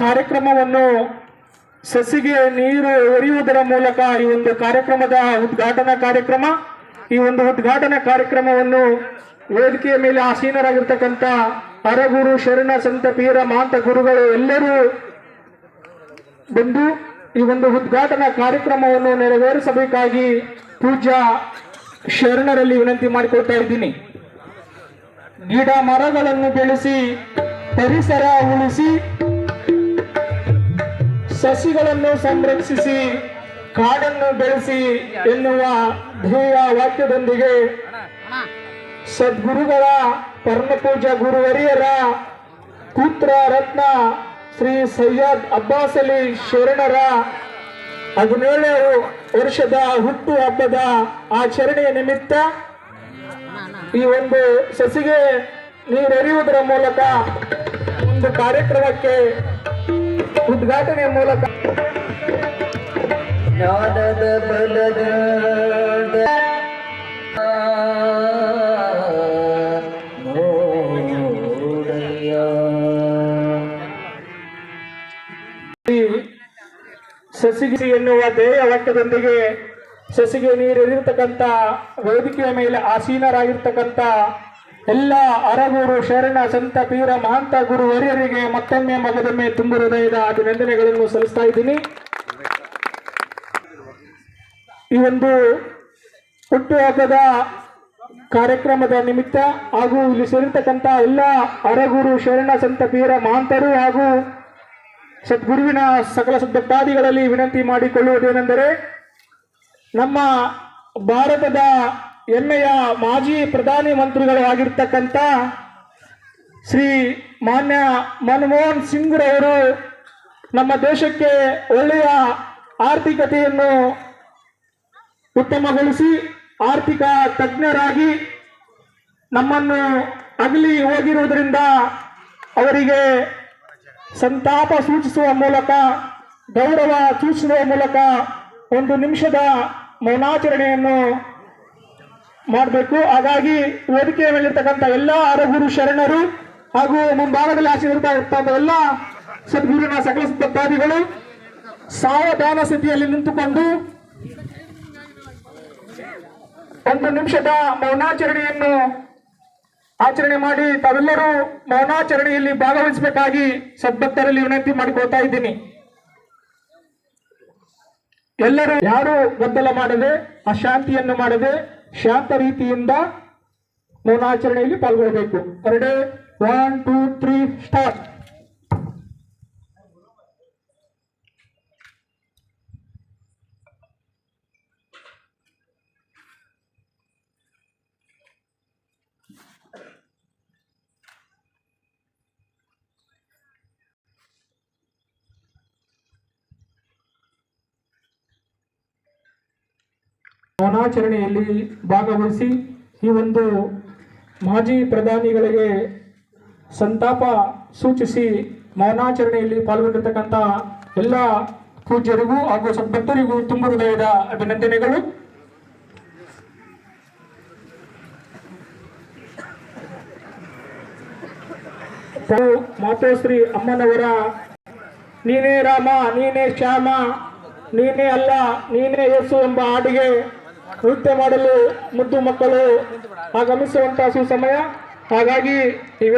ಕಾರ್ಯಕ್ರಮವನ್ನು ಸಸಿಗೆ ನೀರು ಒರಿಯುವುದರ ಮೂಲಕ ಈ ಒಂದು ಕಾರ್ಯಕ್ರಮದ ಉದ್ಘಾಟನಾ ಕಾರ್ಯಕ್ರಮ, ಈ ಒಂದು ಉದ್ಘಾಟನಾ ಕಾರ್ಯಕ್ರಮವನ್ನು ವೇದಿಕೆಯ ಮೇಲೆ ಆಸೀನರಾಗಿರ್ತಕ್ಕಂಥ ಅರಗುರು, ಶರಣ ಸಂತ, ಪೀರ, ಮಾಂತ ಗುರುಗಳು ಎಲ್ಲರೂ ಬಂದು ಈ ಒಂದು ಉದ್ಘಾಟನಾ ಕಾರ್ಯಕ್ರಮವನ್ನು ನೆರವೇರಿಸಬೇಕಾಗಿ ಪೂಜಾ ಶರಣರಲ್ಲಿ ವಿನಂತಿ ಮಾಡಿಕೊಳ್ತಾ ಇದ್ದೀನಿ. ಗಿಡ ಮರಗಳನ್ನು ಬೆಳೆಸಿ, ಪರಿಸರ ಉಳಿಸಿ ಸಸಿಗಳನ್ನು ಸಂರಕ್ಷಿಸಿ, ಕಾಡನ್ನು ಬೆಳೆಸಿ ಎನ್ನುವ ಧ್ಯೇಯ ವಾಕ್ಯದೊಂದಿಗೆ ಸದ್ಗುರುಗಳ ಪರಮಪೂಜ್ಯ ಗುರುವರಿಯರ ಪುತ್ರ ರತ್ನ ಶ್ರೀ ಸೈಯದ್ ಅಬ್ಬಾಸ್ ಅಲಿ ಶರಣರ ಹದಿನೇಳು ವರ್ಷದ ಹುಟ್ಟು ಹಬ್ಬದ ಆಚರಣೆಯ ನಿಮಿತ್ತ ಈ ಒಂದು ಸಸಿಗೆ ನೀರೆರೆಯುವುದರ ಮೂಲಕ ಒಂದು ಕಾರ್ಯಕ್ರಮಕ್ಕೆ ಉದ್ಘಾಟನೆಯ ಮೂಲಕ ಜ್ಞಾನದ ಬಲದ ನೋಡಯ್ಯ. ಈ ಸಸಿಗೆ ಎನ್ನುವ ಧ್ಯೇಯ ವಾಕ್ಯದೊಂದಿಗೆ ಸಸಿಗೆ ನೀರಿರತಕ್ಕಂಥ ವೇದಿಕೆಯ ಮೇಲೆ ಆಸೀನರಾಗಿರ್ತಕ್ಕಂಥ ಎಲ್ಲ ಅರಗೂರು ಶರಣ ಸಂತ ಪೀರ ಮಹಾಂತ ಗುರು ಹಿರಿಯರಿಗೆ ಮತ್ತೊಮ್ಮೆ ಮಗದೊಮ್ಮೆ ತುಂಬು ಹೃದಯದ ಅಭಿನಂದನೆಗಳನ್ನು ಸಲ್ಲಿಸ್ತಾ ಇದ್ದೀನಿ. ಈ ಒಂದು ಹುಟ್ಟುಹಬ್ಬದ ಕಾರ್ಯಕ್ರಮದ ನಿಮಿತ್ತ ಹಾಗೂ ಇಲ್ಲಿ ಸೇರಿರ್ತಕ್ಕಂಥ ಎಲ್ಲ ಅರಗೂರು ಶರಣ ಸಂತ ಪೀರ ಮಹಾಂತರು ಹಾಗೂ ಸದ್ಗುರುವಿನ ಸಕಲ ಸದ್ಭಕ್ತಾದಿಗಳಲ್ಲಿ ವಿನಂತಿ ಮಾಡಿಕೊಳ್ಳುವುದೇನೆಂದರೆ ನಮ್ಮ ಭಾರತದ ಹೆಮ್ಮೆಯ ಮಾಜಿ ಪ್ರಧಾನಿ ಮಂತ್ರಿಗಳು ಆಗಿರ್ತಕ್ಕಂಥ ಶ್ರೀ ಮಾನ್ಯ ಮನಮೋಹನ್ ಸಿಂಗ್ ರವರು ನಮ್ಮ ದೇಶಕ್ಕೆ ಒಳ್ಳೆಯ ಆರ್ಥಿಕತೆಯನ್ನು ಉತ್ತಮಗೊಳಿಸಿ ಆರ್ಥಿಕ ತಜ್ಞರಾಗಿ ನಮ್ಮನ್ನು ಅಗಲಿ ಹೋಗಿರುವುದರಿಂದ ಅವರಿಗೆ ಸಂತಾಪ ಸೂಚಿಸುವ ಮೂಲಕ, ಗೌರವ ಸೂಚಿಸುವ ಮೂಲಕ ಒಂದು ನಿಮಿಷದ ಮೌನಾಚರಣೆಯನ್ನು ಮಾಡಬೇಕು. ಹಾಗಾಗಿ ವೇದಿಕೆಯ ಮೇಲಿರ್ತಕ್ಕಂಥ ಎಲ್ಲ ಅರಗುರು ಶರಣರು ಹಾಗೂ ಮುಂಭಾಗದಲ್ಲಿ ಆಶೀರ್ವಾದ ಎಲ್ಲ ಸದ್ಗುರುವಿನ ಸಕಲ ಭಕ್ತಾದಿಗಳು ಸಾವಧಾನ ಸ್ಥಿತಿಯಲ್ಲಿ ನಿಂತುಕೊಂಡು ಒಂದು ನಿಮಿಷದ ಮೌನಾಚರಣೆಯನ್ನು ಆಚರಣೆ ಮಾಡಿ ತಾವೆಲ್ಲರೂ ಮೌನಾಚರಣೆಯಲ್ಲಿ ಭಾಗವಹಿಸಬೇಕಾಗಿ ಸದ್ಭಕ್ತರಲ್ಲಿ ವಿನಂತಿ ಮಾಡಿಕೊಳ್ತಾ ಇದ್ದೀನಿ. ಎಲ್ಲರೂ ಯಾರು ಗದ್ದಲ ಮಾಡದೆ, ಅಶಾಂತಿಯನ್ನು ಮಾಡದೆ, ಶಾಂತ ರೀತಿಯಿಂದ ಮೌನಾಚರಣೆಯಲ್ಲಿ ಪಾಲ್ಗೊಳ್ಳಬೇಕು ಎರಡೇ ಒನ್ ಟೂ ತ್ರೀ ಸ್ಟಾರ್ಟ್ ಮೌನಾಚರಣೆಯಲ್ಲಿ ಭಾಗವಹಿಸಿ ಈ ಒಂದು ಮಾಜಿ ಪ್ರಧಾನಿಗಳಿಗೆ ಸಂತಾಪ ಸೂಚಿಸಿ ಮೌನಾಚರಣೆಯಲ್ಲಿ ಪಾಲ್ಗೊಂಡಿರ್ತಕ್ಕಂಥ ಎಲ್ಲ ಪೂಜ್ಯರಿಗೂ ಹಾಗೂ ಸದ್ಭಕ್ತರಿಗೂ ತುಂಬ ಹೃದಯದ ಅಭಿನಂದನೆಗಳು. ಮಾತೋಶ್ರೀ ಅಮ್ಮನವರ, ನೀನೇ ರಾಮ, ನೀನೇ ಶ್ಯಾಮ, ನೀನೇ ಅಲ್ಲ, ನೀನೇ ಯೇಸು ಎಂಬ ಹಾಡಿಗೆ ನೃತ್ಯ ಮಾಡಲು ಮುದ್ದು ಮಕ್ಕಳು ಆಗಮಿಸುವಂತಹ ಸುಸಮಯ. ಹಾಗಾಗಿ ಈ